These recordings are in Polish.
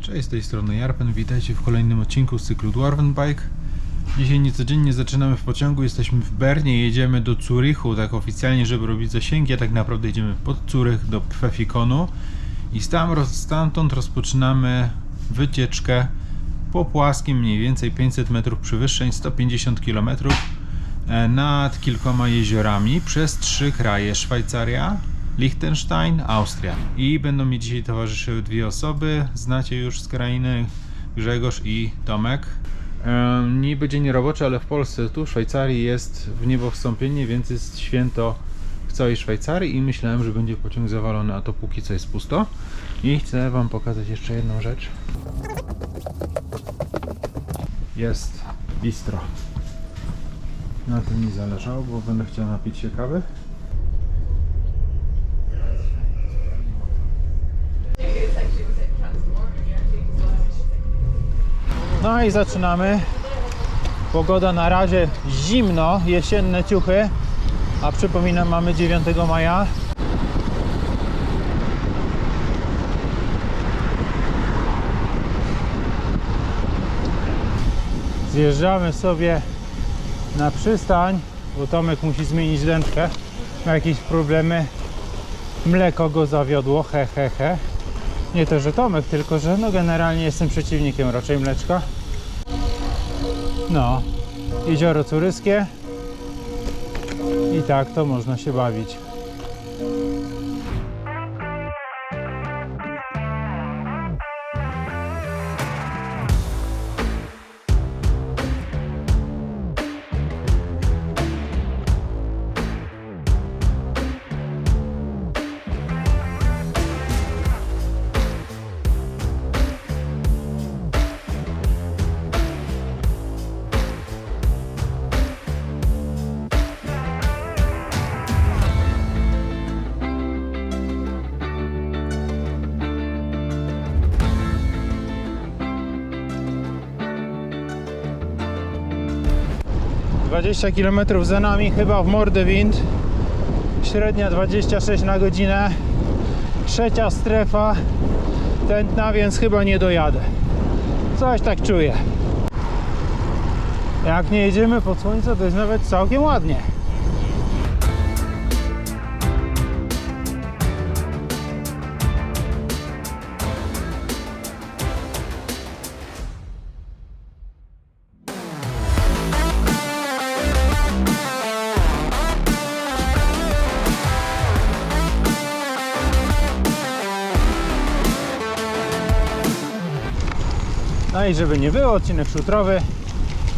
Cześć, z tej strony Jarpen, witajcie w kolejnym odcinku z cyklu Dwarven Bike. Dzisiaj niecodziennie zaczynamy w pociągu, jesteśmy w Bernie, jedziemy do Zurichu, tak oficjalnie, żeby robić zasięgi, a tak naprawdę jedziemy pod Zurych do Pfeffikonu. I stamtąd rozpoczynamy wycieczkę po płaskim, mniej więcej 500 metrów przewyższeń, 150 km e, nad kilkoma jeziorami przez trzy kraje, Szwajcaria, Liechtenstein, Austria. I będą mi dzisiaj towarzyszyły dwie osoby, znacie już z krainy, Grzegorz i Tomek. Em, Niby dzień roboczy, ale w Polsce, tu w Szwajcarii jest w niebo wstąpienie, więc jest święto w całej Szwajcarii i myślałem, że będzie pociąg zawalony, a to póki co jest pusto. I chcę Wam pokazać jeszcze jedną rzecz. Jest bistro. Na tym mi zależało, bo będę chciał napić się kawy. No i zaczynamy. Pogoda na razie zimno, jesienne ciuchy. A przypominam, mamy 9 maja. Zjeżdżamy sobie na przystań, bo Tomek musi zmienić dętkę. Ma jakieś problemy. Mleko go zawiodło, he he he. Nie to, że Tomek, tylko że no generalnie jestem przeciwnikiem raczej mleczka. No, jezioro Curyskie. I tak to można się bawić. Dwadzieścia km za nami, chyba w mordę wind. Średnia 26 na godzinę. Trzecia strefa tętna, więc chyba nie dojadę. Coś tak czuję. Jak nie jedziemy pod słońce, to jest nawet całkiem ładnie. No i żeby nie było, odcinek szutrowy,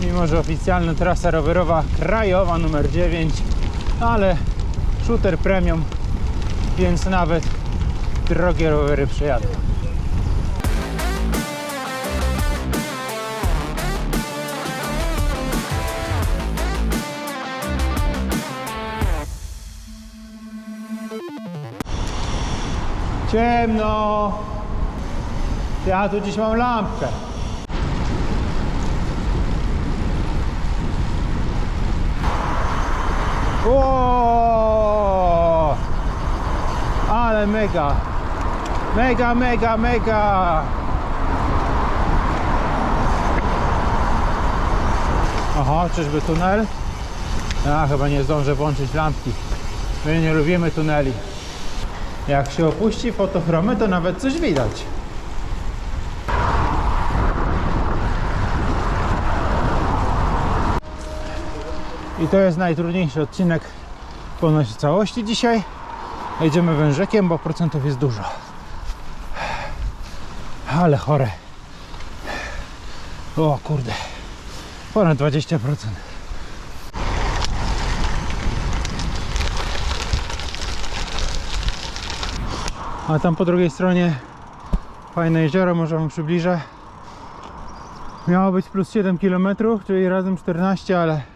mimo że oficjalna trasa rowerowa krajowa numer 9, ale shooter premium, więc nawet drogie rowery przejadą. Ciemno! Ja tu dziś mam lampkę. O! Ale mega! Mega, mega, mega! Aha, czyżby tunel? Ja chyba nie zdążę włączyć lampki. My nie lubimy tuneli. Jak się opuści fotochromy, to nawet coś widać. I to jest najtrudniejszy odcinek ponoć całości dzisiaj. Jedziemy wężykiem, bo procentów jest dużo. Ale chore. O kurde. Ponad 20%. A tam po drugiej stronie fajne jezioro, może wam przybliżę. Miało być plus 7 km, czyli razem 14, ale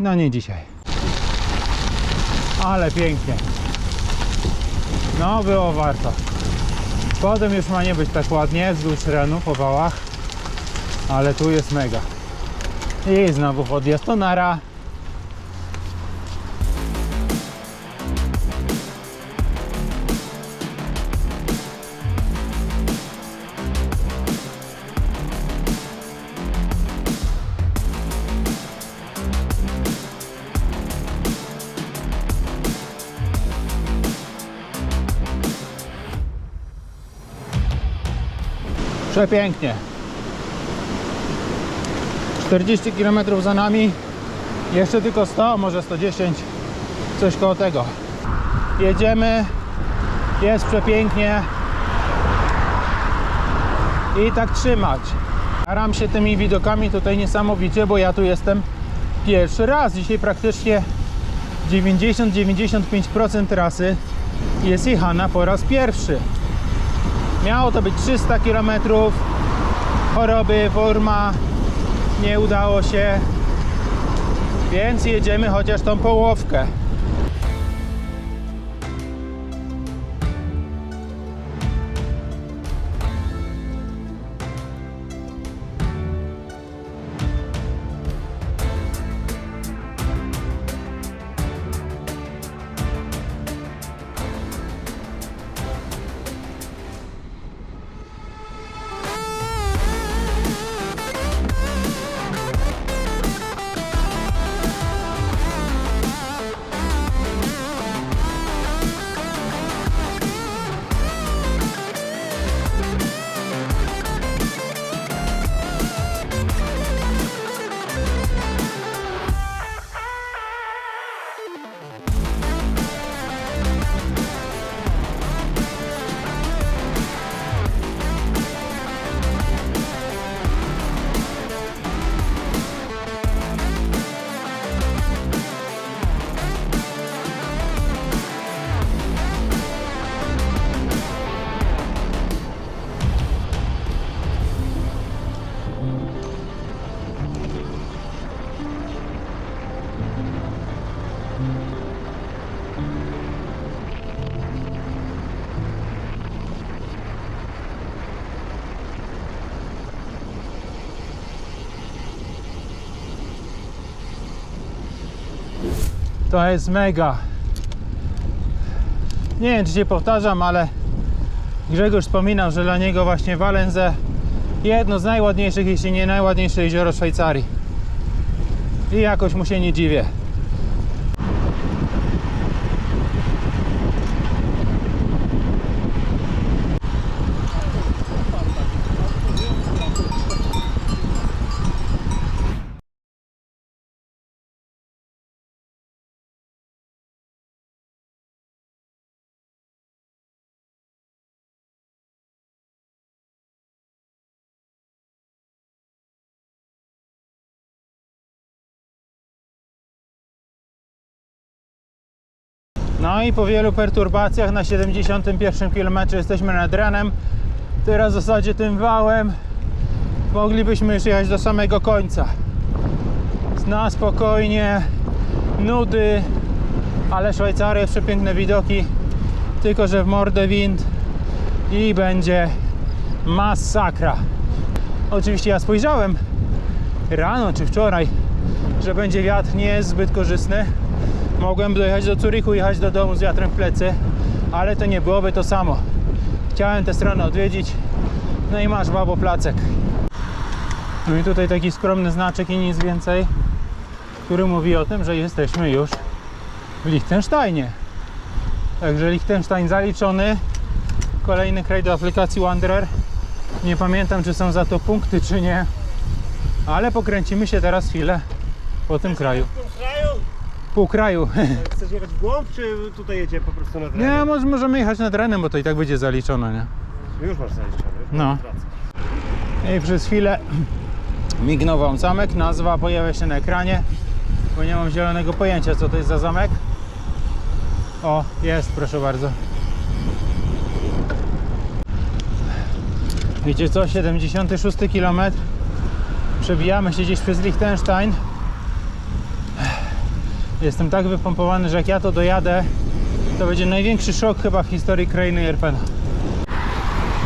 no nie dzisiaj. Ale pięknie. No było warto. Potem już ma nie być tak ładnie, wzdłuż terenu po wałach. Ale tu jest mega. I znowu podjazd to nara. Przepięknie. 40 km za nami. Jeszcze tylko 100, może 110. Coś koło tego. Jedziemy. Jest przepięknie. I tak trzymać. Staram się tymi widokami tutaj niesamowicie, bo ja tu jestem pierwszy raz. Dzisiaj praktycznie 90-95% trasy jest jechana po raz pierwszy. Miało to być 300 km. Choroby, forma, nie udało się. Więc jedziemy chociaż tą połowkę. To jest mega. Nie wiem, czy się powtarzam, ale Grzegorz wspominał, że dla niego właśnie Walenze jedno z najładniejszych, jeśli nie najładniejsze jezioro Szwajcarii. I jakoś mu się nie dziwię. No i po wielu perturbacjach na 71 km jesteśmy nad ranem. Teraz w zasadzie tym wałem moglibyśmy już jechać do samego końca. Na spokojnie, nudy, ale Szwajcaria, przepiękne widoki, tylko że w mordę wind i będzie masakra. Oczywiście ja spojrzałem rano czy wczoraj, że będzie wiatr nie jest zbyt korzystny. Mogłem dojechać do Zurichu, jechać do domu z wiatrem w plecy, ale to nie byłoby to samo. Chciałem tę stronę odwiedzić, no i masz babo placek. No i tutaj taki skromny znaczek i nic więcej, który mówi o tym, że jesteśmy już w Liechtensteinie. Także Liechtenstein zaliczony. Kolejny kraj do aplikacji Wanderer. Nie pamiętam, czy są za to punkty, czy nie, ale pokręcimy się teraz chwilę po tym kraju. Pół kraju. Chcesz jechać w głąb, czy tutaj jedzie po prostu na Nie, dranie? może, możemy jechać nad ranem, bo to i tak będzie zaliczone, nie? Już masz zaliczone. No. Wracasz. I przez chwilę mignął wam zamek, nazwa pojawia się na ekranie, bo nie mam zielonego pojęcia co to jest za zamek. O, jest, proszę bardzo. Wiecie co, 76 km Przebijamy się gdzieś przez Liechtenstein Jestem tak wypompowany, że jak ja to dojadę To będzie największy szok chyba w historii krainy Jerpena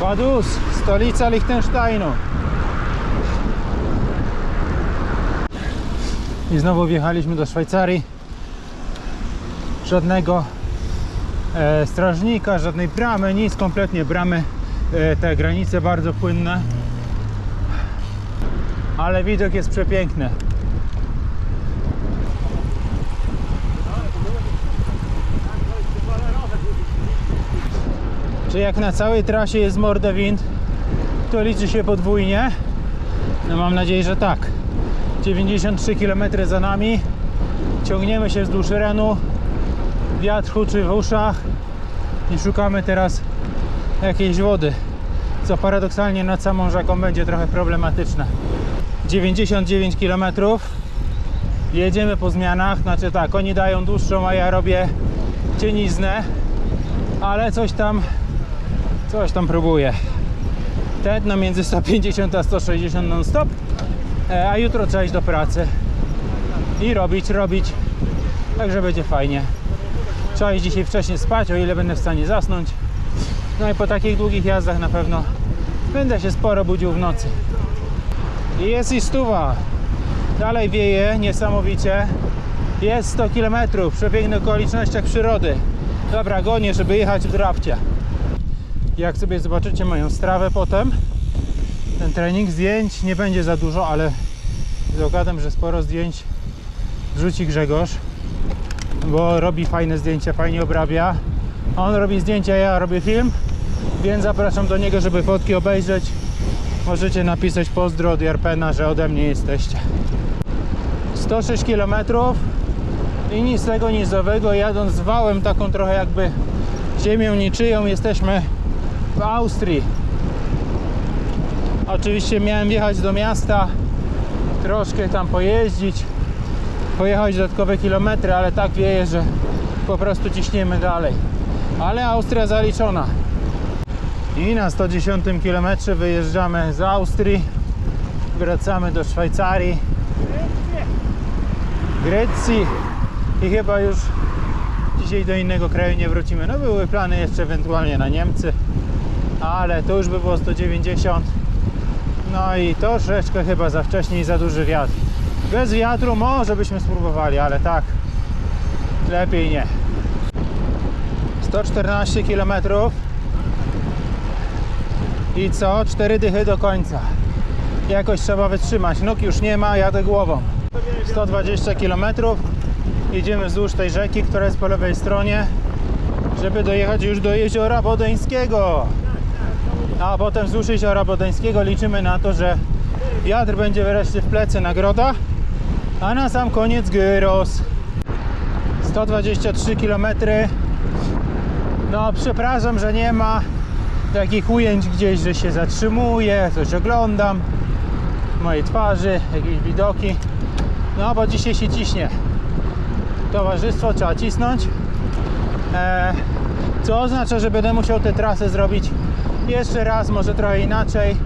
Vaduz, stolica Liechtensteinu I znowu wjechaliśmy do Szwajcarii. Żadnego e, strażnika, żadnej bramy, nic, kompletnie bramy. E, te granice bardzo płynne. Ale widok jest przepiękny. Czy jak na całej trasie jest mordewind, to liczy się podwójnie? No mam nadzieję, że tak. 93 km za nami. Ciągniemy się wzdłuż Renu. Wiatr huczy w uszach. I szukamy teraz jakiejś wody. Co paradoksalnie nad samą rzeką będzie trochę problematyczne. 99 km. Jedziemy po zmianach. Znaczy tak, oni dają dłuższą, a ja robię cieniznę. Ale coś tam, coś tam próbuję. Tętno między 150 a 160 non stop. E, A jutro trzeba iść do pracy. I robić, robić. Także będzie fajnie. Trzeba iść dzisiaj wcześniej spać, o ile będę w stanie zasnąć. No i po takich długich jazdach na pewno będę się sporo budził w nocy. Jest i stuwa. Dalej wieje niesamowicie. Jest 100 km przepięknych okolicznościach przyrody. Dobra, gonię, żeby jechać w drafcie. Jak sobie zobaczycie moją strawę potem, ten trening zdjęć nie będzie za dużo, ale zagadam, że sporo zdjęć wrzuci Grzegorz, bo robi fajne zdjęcia, fajnie obrabia. On robi zdjęcia, ja robię film, więc zapraszam do niego, żeby fotki obejrzeć. Możecie napisać pozdro od Jarpena, że ode mnie jesteście. 106 km i nic z tego nizowego, jadąc z wałem taką trochę jakby ziemią niczyją, jesteśmy w Austrii. Oczywiście miałem wjechać do miasta, troszkę tam pojeździć, pojechać dodatkowe kilometry, ale tak wieje, że po prostu ciśniemy dalej. Ale Austria zaliczona. I na 110 km wyjeżdżamy z Austrii, wracamy do Szwajcarii, Grecji i chyba już dzisiaj do innego kraju nie wrócimy. No były plany jeszcze ewentualnie na Niemcy, ale to już by było 190. No i troszeczkę chyba za wcześnie i za duży wiatr. Bez wiatru może byśmy spróbowali, ale tak lepiej nie. 114 km i co? Cztery dychy do końca. Jakoś trzeba wytrzymać. Nóg już nie ma, jadę głową. 120 km. Idziemy wzdłuż tej rzeki, która jest po lewej stronie, żeby dojechać już do jeziora Bodeńskiego. A potem wzdłuż jeziora Bodeńskiego liczymy na to, że wiatr będzie wreszcie w plecy nagroda, a na sam koniec gyros. 123 km. No, przepraszam, że nie ma takich ujęć gdzieś, że się zatrzymuję, coś oglądam mojej twarzy, jakieś widoki. No, bo dzisiaj się ciśnie. Towarzystwo trzeba cisnąć. E, co oznacza, że będę musiał tę trasę zrobić jeszcze raz, może trochę inaczej.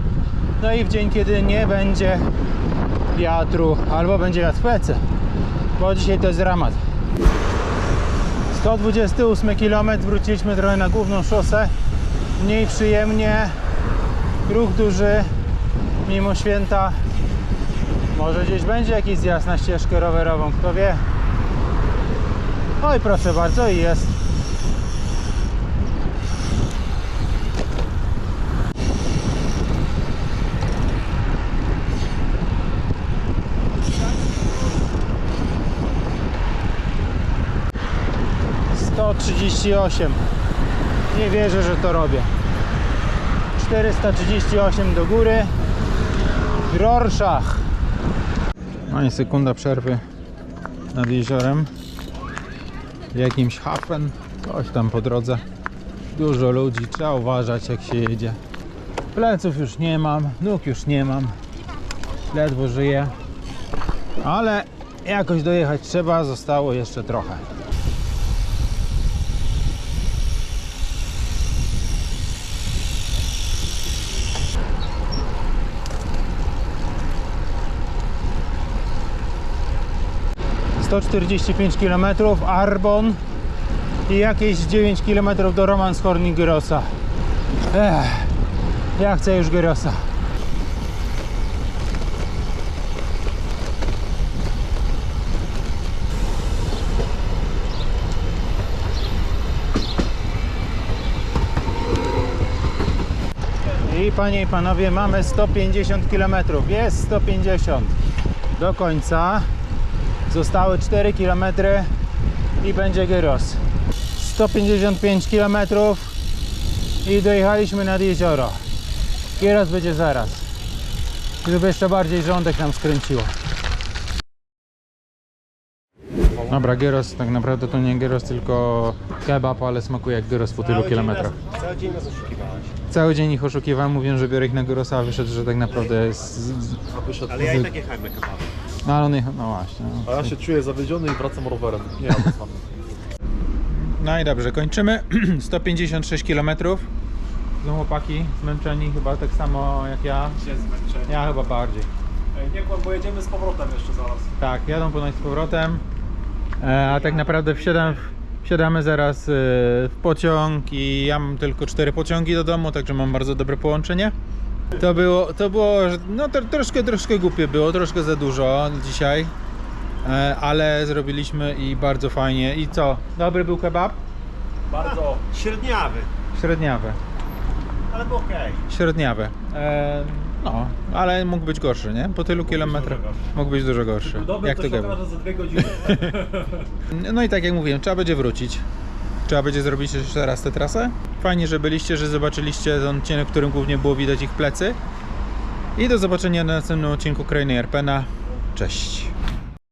No i w dzień, kiedy nie będzie wiatru, albo będzie wiatr w plecy. Bo dzisiaj to jest dramat. 128 km wróciliśmy trochę na główną szosę. Mniej przyjemnie. Ruch duży. Mimo święta. Może gdzieś będzie jakiś zjazd na ścieżkę rowerową, kto wie. Oj, proszę bardzo, i jest. Sto trzydzieści osiem. Nie wierzę, że to robię. 438 do góry. Rorschach. No i sekunda przerwy nad jeziorem. Jakimś hafen, coś tam po drodze. Dużo ludzi, trzeba uważać jak się jedzie. Pleców już nie mam, nóg już nie mam. Ledwo żyję. Ale jakoś dojechać trzeba, zostało jeszcze trochę. 145 km Arbon i jakieś 9 km do Romanshorn i Gyrosa Ech, ja chcę już Gyrosa I panie i panowie, mamy 150 km. Jest 150 do końca. Zostały 4 km i będzie gyros. 155 km i dojechaliśmy nad jezioro. Gyros będzie zaraz. Żeby jeszcze bardziej rządek nam skręciło. Dobra, gyros tak naprawdę to nie gyros, tylko kebab, ale smakuje jak gyros po tylu kilometrach. Cały dzień nas oszukiwałeś. Cały dzień ich oszukiwałem, mówiłem, że biorę ich na gyrosa, a wyszedł, że tak naprawdę jest... z- z- Ale ja i tak jechałem na kebabę. No ale on jechał, no właśnie. No. A ja się czuję zawiedziony i wracam rowerem. Nie jadę no i dobrze, kończymy. 156 km. Są chłopaki zmęczeni chyba tak samo jak ja. się zmęczeni. Ja chyba bardziej. Ej, nie kłam, bo jedziemy z powrotem jeszcze zaraz. Tak, jadą ponoć z powrotem, e, a tak naprawdę wsiadam, wsiadamy zaraz e, w pociąg i ja mam tylko cztery pociągi do domu, także mam bardzo dobre połączenie. To było, to było, no to, troszkę, troszkę głupie było, troszkę za dużo dzisiaj, e, ale zrobiliśmy i bardzo fajnie. I co? Dobry był kebab? Bardzo. Średniawy, Średniawy. ale był okej. Średniawy. E, no, ale mógł być gorszy, nie? Po tylu kilometrach. Mógł być dużo gorszy. Dobry Jak to okaże za dwie godziny. No i tak jak mówiłem, trzeba będzie wrócić. Trzeba będzie zrobić jeszcze raz tę trasę. Fajnie, że byliście, że zobaczyliście ten odcinek, w którym głównie było widać ich plecy. I do zobaczenia na następnym odcinku Krainy Arpena. Cześć.